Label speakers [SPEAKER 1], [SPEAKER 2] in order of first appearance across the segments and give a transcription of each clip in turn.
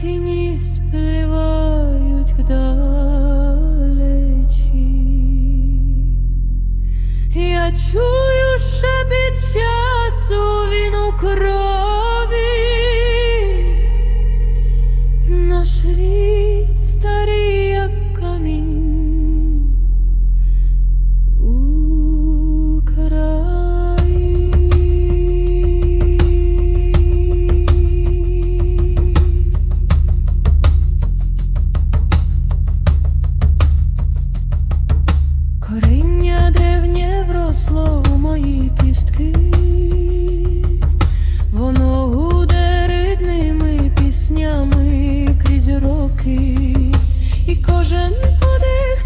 [SPEAKER 1] тіні спливають вдалечі. Я чую шепіт часу він у крові, наш рід старий, як камінь. і кожен подих.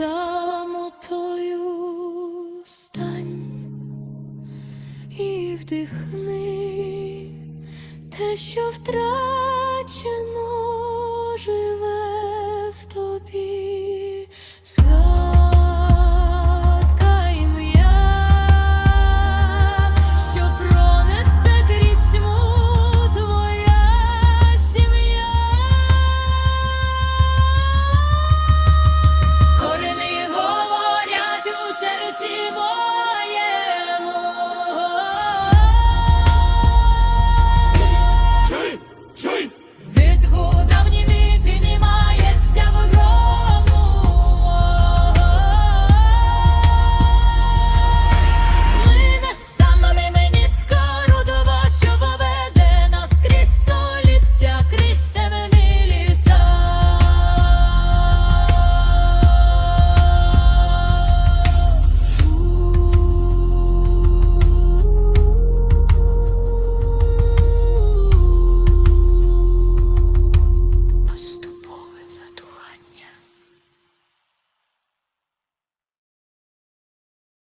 [SPEAKER 1] самотою стань і вдихни те, що втрачено живе в тобі.